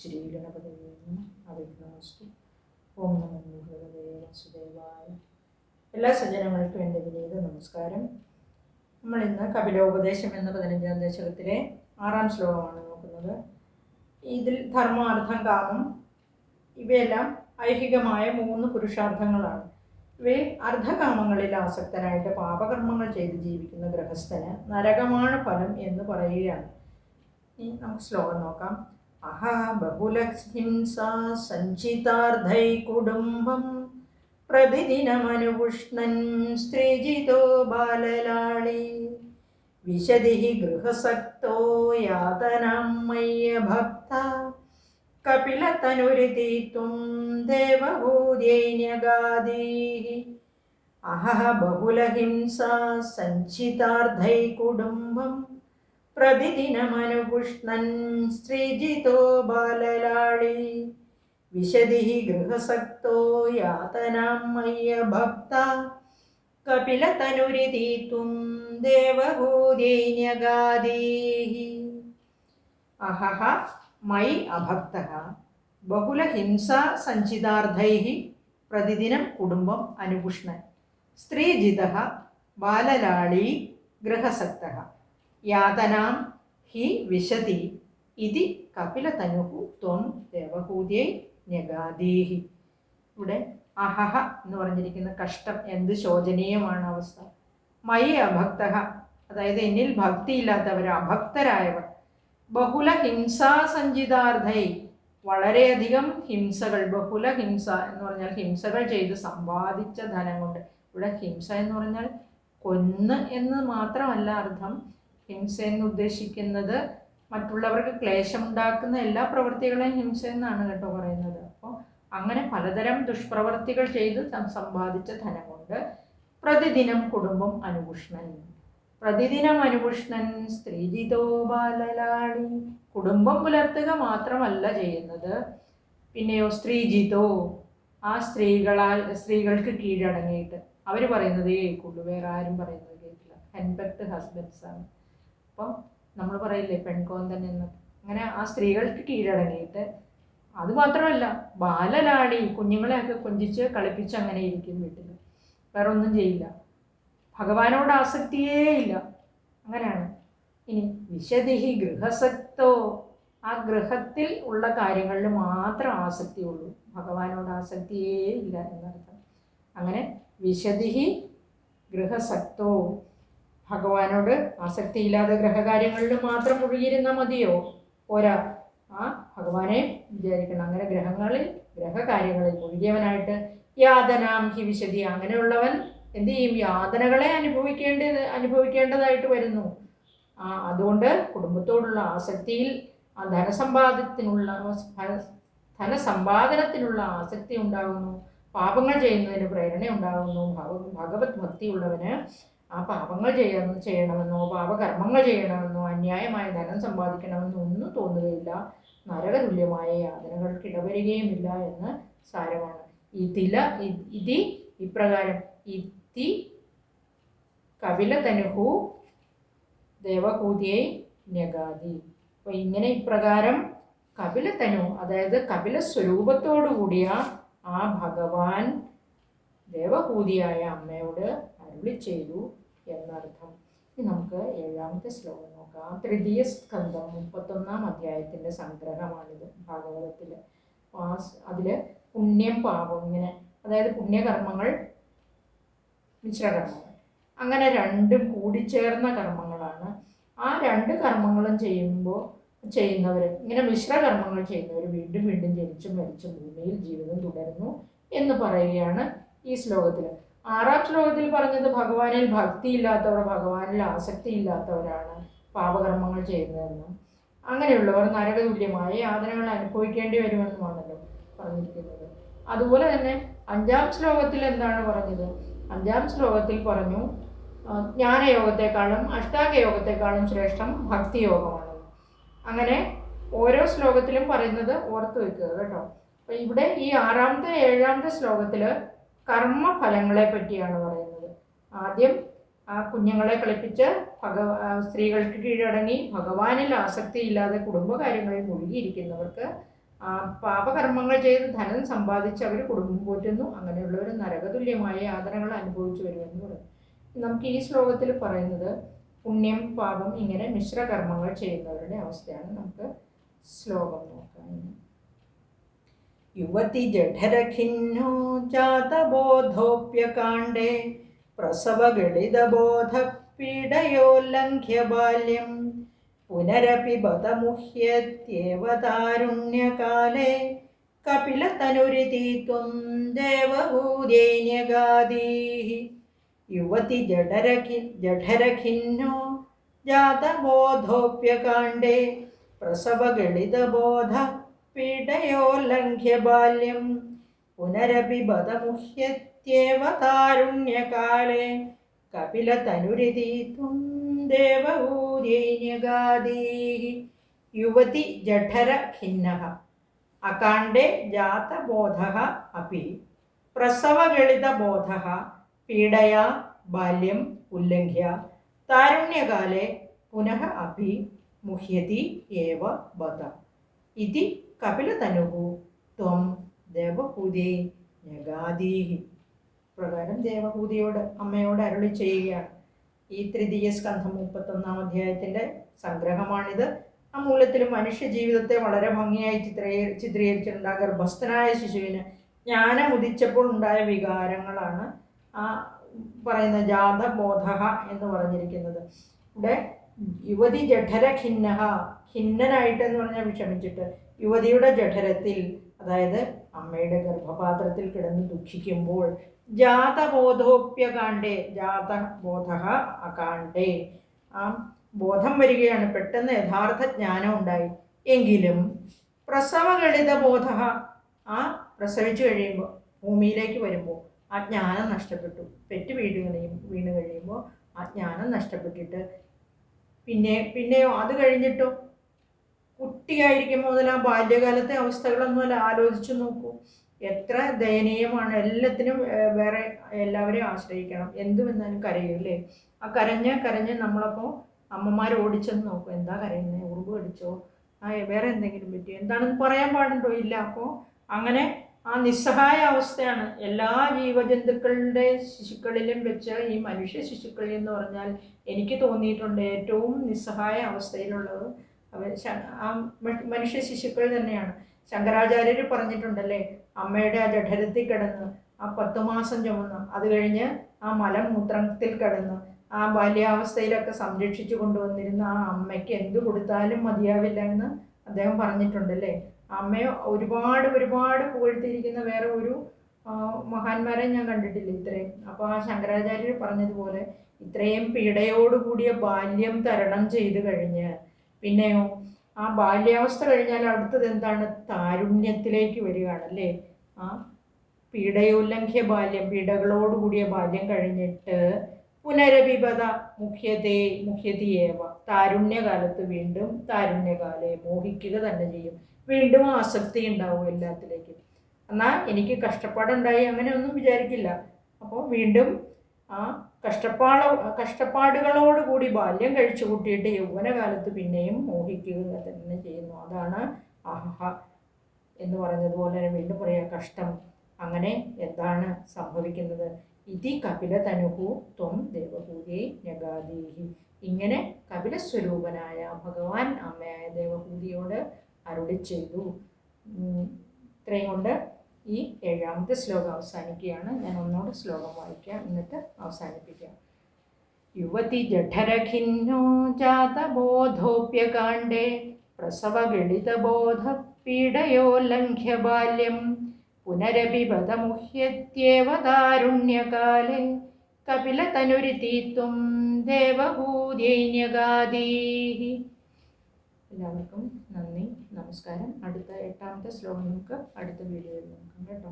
ശ്രീഗണപതയെ അവിഘ്നാസ്തു ഓം നമോ വസുദേവായ. എല്ലാ സജ്ജനങ്ങൾക്കും എന്റെ വിനീത നമസ്കാരം. നമ്മൾ ഇന്ന് കപിലോപദേശം എന്ന പതിനഞ്ചാം ദശകത്തിലെ ആറാം ശ്ലോകമാണ് നോക്കുന്നത്. ഇതിൽ ധർമ്മം അർത്ഥം കാമം ഇവയെല്ലാം ഐഹികമായ മൂന്ന് പുരുഷാർത്ഥങ്ങളാണ്. ഇവയിൽ അർദ്ധകാമങ്ങളിൽ ആസക്തനായിട്ട് പാപകർമ്മങ്ങൾ ചെയ്ത് ജീവിക്കുന്ന ഗൃഹസ്ഥന് നരകമാണ് ഫലം എന്ന് പറയുകയാണ്. നമുക്ക് ശ്ലോകം നോക്കാം. അഹ ബഹുലഹിംസാ സഞ്ചിതാർദ്ധൈ കുടുംബം പ്രതിദിനമനുപുഷ്ണൻ സ്ത്രീജിതോ ബാലലാളി. വിശതി ഗൃഹസക്തോ യാതനാം മയ്യ ഭക്ത കപിലതനുരിതീത്വം ദേവഭൂര്യൈന്യഗാദീ അഹ ബഹുലഹിംസാ സഞ്ചിതാർദ്ധൈ കുടുംബം പ്രതിദിനമനുപുഷ്ണൻ സ്ത്രീജിതോ ബാലലാളി. വിശതി ഗൃഹസക്തോ യാതനാം മയ്യ ഭക്ത കപിലതനുരിതീത്തും ദേവഭൂര്യൈന്യഗാദീ അഹഹ മൈ അഭക്ത. ബഹുലഹിംസാ സഞ്ചിതാർദ്ധൈ പ്രതിദിനം കുടുംബം അനുപുഷ്ണൻ. സ്ത്രീജിത ബാലലാളി ഗൃഹസക്ത. യാതനാം ഹി വിശതി ഇതി കപിലതനുഹു ത്വം ദേവഹൂതിയെ ന്യഗാദീഹി. ഇവിടെ അഹഹ എന്ന് പറഞ്ഞിരിക്കുന്ന കഷ്ടം എന്ത് ശോചനീയമാണ് അവസ്ഥ. മയി അഭക്ത അതായത് എന്നിൽ ഭക്തിയില്ലാത്തവർ അഭക്തരായവർ. ബഹുല ഹിംസാ സഞ്ചിതാർത്ഥൈ വളരെയധികം ഹിംസകൾ ബഹുല ഹിംസ എന്ന് പറഞ്ഞാൽ ഹിംസകൾ ചെയ്ത് സമ്പാദിച്ച ധനം കൊണ്ട്. ഇവിടെ ഹിംസ എന്ന് പറഞ്ഞാൽ കൊന്ന് എന്ന് മാത്രമല്ല അർത്ഥം ഹിംസ എന്ന് ഉദ്ദേശിക്കുന്നത് മറ്റുള്ളവർക്ക് ക്ലേശമുണ്ടാക്കുന്ന എല്ലാ പ്രവൃത്തികളെയും ഹിംസ എന്നാണ് കേട്ടോ പറയുന്നത്. അപ്പോൾ അങ്ങനെ പലതരം ദുഷ്പ്രവൃത്തികൾ ചെയ്ത് സമ്പാദിച്ച ധനം കൊണ്ട് പ്രതിദിനം കുടുംബം അനുപുഷ്ണൻ. പ്രതിദിനം അനുപുഷ്ണൻ സ്ത്രീജിതോ ബാലലാളി. കുടുംബം പുലർത്തുക മാത്രമല്ല ചെയ്യുന്നത്. പിന്നെയോ സ്ത്രീജിതോ. ആ സ്ത്രീകളാൽ സ്ത്രീകൾക്ക് കീഴടങ്ങിയിട്ട്. അവർ പറയുന്നത് കേൾക്കുള്ളൂ വേറെ ആരും പറയുന്നത് കേൾക്കില്ല ഹെൻപെക്ട് ഹസ്ബൻഡ്സ് ആണ് അപ്പോൾ നമ്മൾ പറയില്ലേ പെൺകോന്തൻ എന്ന്. അങ്ങനെ ആ സ്ത്രീകൾക്ക് കീഴടങ്ങിയിട്ട് അതുമാത്രമല്ല ബാലലാളി കുഞ്ഞുങ്ങളെയൊക്കെ കൊഞ്ചിച്ച് കളിപ്പിച്ച് അങ്ങനെ ഇരിക്കും വീട്ടിൽ വേറെ ഒന്നും ചെയ്യില്ല. ഭഗവാനോട് ആസക്തിയേ ഇല്ല. അങ്ങനെയാണ്. ഇനി വിശദിഹി ഗൃഹസക്തോ ആ ഗൃഹത്തിൽ ഉള്ള കാര്യങ്ങളിൽ മാത്രം ആസക്തിയുള്ളൂ. ഭഗവാനോട് ആസക്തിയേ ഇല്ല എന്നർത്ഥം. അങ്ങനെ വിശദിഹി ഗൃഹസക്തോ ഭഗവാനോട് ആസക്തിയില്ലാതെ ഗ്രഹകാര്യങ്ങളിൽ മാത്രം മുഴുകിയിരുന്നാൽ മതിയോ? പോരാ. ആ ഭഗവാനെ വിചാരിക്കണം. അങ്ങനെ ഗ്രഹങ്ങളിൽ ഗ്രഹകാര്യങ്ങളിൽ മുഴുകിയവനായിട്ട് യാതനാം ഹി വിശദി അങ്ങനെയുള്ളവൻ എന്ത് ചെയ്യും? യാതനകളെ അനുഭവിക്കേണ്ട അനുഭവിക്കേണ്ടതായിട്ട് വരുന്നു. ആ അതുകൊണ്ട് കുടുംബത്തോടുള്ള ആസക്തിയിൽ ആ ധനസമ്പാദത്തിനുള്ള ധനസമ്പാദനത്തിനുള്ള ആസക്തി ഉണ്ടാകുന്നു. പാപങ്ങൾ ചെയ്യുന്നതിന് പ്രേരണ ഉണ്ടാകുന്നു ഭഗവത് ഭക്തിയുള്ളവന് ആ പാപങ്ങൾ ചെയ്യണം ചെയ്യണമെന്നോ പാപകർമ്മങ്ങൾ ചെയ്യണമെന്നോ അന്യായമായ ധനം സമ്പാദിക്കണമെന്നോ ഒന്നും തോന്നുകയില്ല. നരകതുല്യമായ യാതനകൾക്ക് ഇടവരികയുമില്ല എന്ന് സാരമാണ്. ഇതില ഇതി ഇപ്രകാരം ഇതി കപിലതനുഹു ദേവഹൂതിയെ ന്യഗാതി. അപ്പോൾ ഇങ്ങനെ ഇപ്രകാരം കപിലതനു അതായത് കപില സ്വരൂപത്തോടു കൂടിയ ആ ഭഗവാൻ ദേവഹൂതിയായ അമ്മയോട് അരുളി ചെയ്തു. എന്നർത്ഥം. ഇനി നമുക്ക് ഏഴാമത്തെ ശ്ലോകം നോക്കാം. തൃതീയ സ്കന്ധം മുപ്പത്തൊന്നാം അധ്യായത്തിന്റെ സംഗ്രഹമാണിത് ഭാഗവതത്തിൽ അതിൽ പുണ്യം പാപം ഇങ്ങനെ അതായത് പുണ്യകർമ്മങ്ങൾ മിശ്രകർമ്മങ്ങൾ അങ്ങനെ രണ്ടും കൂടിച്ചേർന്ന കർമ്മങ്ങളാണ്. ആ രണ്ട് കർമ്മങ്ങളും ചെയ്യുമ്പോൾ ചെയ്യുന്നവർ ഇങ്ങനെ മിശ്രകർമ്മങ്ങൾ ചെയ്യുന്നവർ വീണ്ടും വീണ്ടും ജനിച്ചും മരിച്ചും ഭൂമിയിൽ ജീവിതം തുടരുന്നു എന്ന് പറയുകയാണ് ഈ ശ്ലോകത്തിൽ ആറാം ശ്ലോകത്തിൽ പറഞ്ഞത് ഭഗവാനിൽ ഭക്തിയില്ലാത്തവർ ഭഗവാനിൽ ആസക്തി ഇല്ലാത്തവരാണ് പാപകർമ്മങ്ങൾ ചെയ്യുന്നതെന്നും അങ്ങനെയുള്ളവർ നരകതുല്യമായ യാതനകൾ അനുഭവിക്കേണ്ടി വരുമെന്നുമാണല്ലോ പറഞ്ഞിരിക്കുന്നത്. അതുപോലെ തന്നെ അഞ്ചാം ശ്ലോകത്തിൽ എന്താണ് പറഞ്ഞത്? അഞ്ചാം ശ്ലോകത്തിൽ പറഞ്ഞു ജ്ഞാനയോഗത്തെക്കാളും അഷ്ടാംഗ യോഗത്തെക്കാളും ശ്രേഷ്ഠം ഭക്തിയോഗമാണ്. അങ്ങനെ ഓരോ ശ്ലോകത്തിലും പറയുന്നത് ഓർത്തു വെക്കുക കേട്ടോ. അപ്പം ഇവിടെ ഈ ആറാമത്തെ ഏഴാമത്തെ ശ്ലോകത്തിൽ കർമ്മഫലങ്ങളെ പറ്റിയാണ് പറയുന്നത്. ആദ്യം ആ കുഞ്ഞുങ്ങളെ കളിപ്പിച്ച് ഭഗവ സ്ത്രീകൾക്ക് കീഴടങ്ങി ഭഗവാനിൽ ആസക്തിയില്ലാതെ കുടുംബകാര്യങ്ങളിൽ മുഴുകിയിരിക്കുന്നവർക്ക് പാപകർമ്മങ്ങൾ ചെയ്ത് ധനം സമ്പാദിച്ച് അവർ കുടുംബം പോറ്റുന്നു. അങ്ങനെയുള്ളവർ നരകതുല്യമായ യാതനകൾ അനുഭവിച്ചു വരുമെന്ന് പറയും. നമുക്ക് ഈ ശ്ലോകത്തിൽ പറയുന്നത് പുണ്യം പാപം ഇങ്ങനെ മിശ്രകർമ്മങ്ങൾ ചെയ്യുന്നവരുടെ അവസ്ഥയാണ്. നമുക്ക് ശ്ലോകം നോക്കാം യുവതി ജഠരഖിന്നോ ജാതബോധോപ്യകാണ്ഡേ പ്രസവഗളിതബോധ പീഡയോല്ലംഘ്യ ബാല്യം പുനരപി ബതമുഹ്യത്യേവ താരുണ്യകാലേ കപിലതനുരിതി ത്വം ദേവഭൂതേന്യഗാദീः യുവതി ജഠരഖി ജഠരഖിന്നോ ജാതബോധോപ്യകാണ്ഡേ പ്രസവഗളിതബോധ പീഡയോല്ലംഘ്യ ബാല്യം പുനരപി ബതമുഹ്യത്യേവ താരുണ്യകാലേ കപിലതനുരിതി ത്വം ദേവഭൂതേന്യഗാദീः യുവതി ജഠര ഖിന്നഃ അകാണ്ഡേ ജാതബോധഃ അപ്പി പ്രസവഗളിതബോധഃ പീഡയാ ബാല്യം ഉല്ലംഘ്യ താരുണ്യകാലേ പുനഃ അപ്പി മുഹ്യതി ഏവ ബത ഇതി കപിലതനുഃ ത്വം ദേവഹൂതേ ജഗാദീഹി പ്രകാരം ദേവഹൂതിയോട് അമ്മയോട് അരുളി ചെയ്യുകയാണ്. ഈ തൃതീയ സ്കന്ധം മുപ്പത്തൊന്നാം അധ്യായത്തിന്റെ സംഗ്രഹമാണിത്. ആ മനുഷ്യ ജീവിതത്തെ വളരെ ഭംഗിയായി ചിത്രീ ചിത്രീകരിച്ചിട്ടുണ്ട്. ഗർഭസ്ഥനായ ശിശുവിന് ജ്ഞാനം ഉദിച്ചപ്പോൾ ഉണ്ടായ വികാരങ്ങളാണ് ആ പറയുന്ന ജാതബോധ എന്ന് പറഞ്ഞിരിക്കുന്നത്. ഇവിടെ യുവതി ജഠര ഖിന്ന ഖിന്നനായിട്ട് എന്ന് പറഞ്ഞാൽ വിഷമിച്ചിട്ട് യുവതിയുടെ ജഠരത്തിൽ അതായത് അമ്മയുടെ ഗർഭപാത്രത്തിൽ കിടന്ന് ദുഃഖിക്കുമ്പോൾ ജാതബോധോപ്യകാണ്ടേ ജാതബോധ അകാണ്ടേ ആ ബോധം വരികയാണ്. പെട്ടെന്ന് യഥാർത്ഥ ജ്ഞാനം ഉണ്ടായി. എങ്കിലും പ്രസവഗളിത ബോധ ആ പ്രസവിച്ചു കഴിയുമ്പോൾ ഭൂമിയിലേക്ക് വരുമ്പോൾ ആ ജ്ഞാനം നഷ്ടപ്പെട്ടു. പെറ്റ് വീട് വീണ് കഴിയുമ്പോൾ ആ ജ്ഞാനം നഷ്ടപ്പെട്ടിട്ട് പിന്നെ പിന്നെയോ അത് കഴിഞ്ഞിട്ടോ കുട്ടിയായിരിക്കുമ്പോൾ മുതൽ ആ ബാല്യകാലത്തെ അവസ്ഥകളൊന്നുമല്ല ആലോചിച്ചു നോക്കൂ. എത്ര ദയനീയമാണ്. എല്ലാത്തിനും വേറെ എല്ലാവരെയും ആശ്രയിക്കണം. എന്തു വന്നാലും കരയും അല്ലേ? ആ കരഞ്ഞ കരഞ്ഞ് നമ്മളപ്പോൾ അമ്മമാർ ഓടിച്ചെന്ന് നോക്കും. എന്താ കരയുന്നത് ഉറുമ്പ് കടിച്ചോ? ആ വേറെ എന്തെങ്കിലും പറ്റിയോ? എന്താണെന്ന് പറയാൻ പാടുണ്ടോ? ഇല്ല. അപ്പോൾ അങ്ങനെ ആ നിസ്സഹായ അവസ്ഥയാണ്. എല്ലാ ജീവജന്തുക്കളുടെ ശിശുക്കളിലും വെച്ച് ഈ മനുഷ്യ ശിശുക്കളിൽ എന്ന് പറഞ്ഞാൽ എനിക്ക് തോന്നിയിട്ടുണ്ട് ഏറ്റവും നിസ്സഹായ അവസ്ഥയിലുള്ളത് അവർ ആ മനുഷ്യ ശിശുക്കൾ തന്നെയാണ്. ശങ്കരാചാര്യർ പറഞ്ഞിട്ടുണ്ടല്ലേ അമ്മയുടെ ആ ജഠരത്തിൽ കിടന്ന് ആ പത്ത് മാസം ചുമന്ന് അത് കഴിഞ്ഞ് ആ മലമൂത്രത്തിൽ കിടന്ന് ആ ബാല്യാവസ്ഥയിലൊക്കെ സംരക്ഷിച്ചു കൊണ്ടുവന്നിരുന്ന ആ അമ്മയ്ക്ക് എന്ത് കൊടുത്താലും മതിയാവില്ല എന്ന് അദ്ദേഹം പറഞ്ഞിട്ടുണ്ടല്ലേ? അമ്മയെ ഒരുപാട് ഒരുപാട് പുകഴ്ത്തിയിരിക്കുന്ന വേറെ ഒരു മഹാന്മാരെ ഞാൻ കണ്ടിട്ടില്ല ഇത്രയും. അപ്പോൾ ആ ശങ്കരാചാര്യർ പറഞ്ഞതുപോലെ ഇത്രയും പീഡയോടുകൂടിയ ബാല്യം തരണം ചെയ്ത് കഴിഞ്ഞ് പിന്നെയോ ആ ബാല്യാവസ്ഥ കഴിഞ്ഞാൽ അടുത്തത് എന്താണ്? താരുണ്യത്തിലേക്ക് വരികയാണ് അല്ലേ? ആ പീഡയോല്ലംഘ്യ ബാല്യം പീഡകളോടുകൂടിയ ബാല്യം കഴിഞ്ഞിട്ട് പുനരഭിപത മുഖ്യതേ മുഖ്യതിയേവ. താരുണ്യകാലത്ത് വീണ്ടും താരുണ്യകാലെ മോഹിക്കുക തന്നെ ചെയ്യും. വീണ്ടും ആസക്തി ഉണ്ടാവും എല്ലാത്തിലേക്കും. എന്നാൽ എനിക്ക് കഷ്ടപ്പാടുണ്ടായി അങ്ങനെ ഒന്നും വിചാരിക്കില്ല. അപ്പോൾ വീണ്ടും ആ കഷ്ടപ്പാട കഷ്ടപ്പാടുകളോടുകൂടി ബാല്യം കഴിച്ചു കൂട്ടിയിട്ട് യൗവനകാലത്ത് പിന്നെയും മോഹിക്കുക തന്നെ ചെയ്യുന്നു. അതാണ് അഹഹ എന്ന് പറഞ്ഞതുപോലെ തന്നെ വീണ്ടും പറയാം കഷ്ടം. അങ്ങനെ എന്താണ് സംഭവിക്കുന്നത്? ഇതി കപില തനുഹു ത്വം ദേവഹൂതി ഞഗാദീഹി ഇങ്ങനെ കപിലസ്വരൂപനായ ഭഗവാൻ അമ്മയായ ദേവഹൂതിയോട് അരുളി ചെയ്തു. ഇത്രയും കൊണ്ട് ഈ ഏഴാമത്തെ ശ്ലോകം അവസാനിക്കുകയാണ്. ഞാൻ ഒന്നുകൂടെ ശ്ലോകം വായിക്കാം. എന്നിട്ട് അവസാനിപ്പിക്കാം. യുവതി ജഠരഖിന്നോ ജാതബോധോപ്യകാണ്ഡേ പ്രസവഗളിതബോധ പീഡയോല്ലംഘ്യ ബാല്യം പുനരഭിപദമുഹ്യത്യേവ താരുണ്യകാലേ കപിലതനുരിതീത്വം ദേവഭൂതൈന്യഗാദീഹി എല്ലാവർക്കും നമസ്കാരം. അടുത്ത എട്ടാമത്തെ ശ്ലോകം നമുക്ക് അടുത്ത വീഡിയോയിൽ നോക്കാം കേട്ടോ.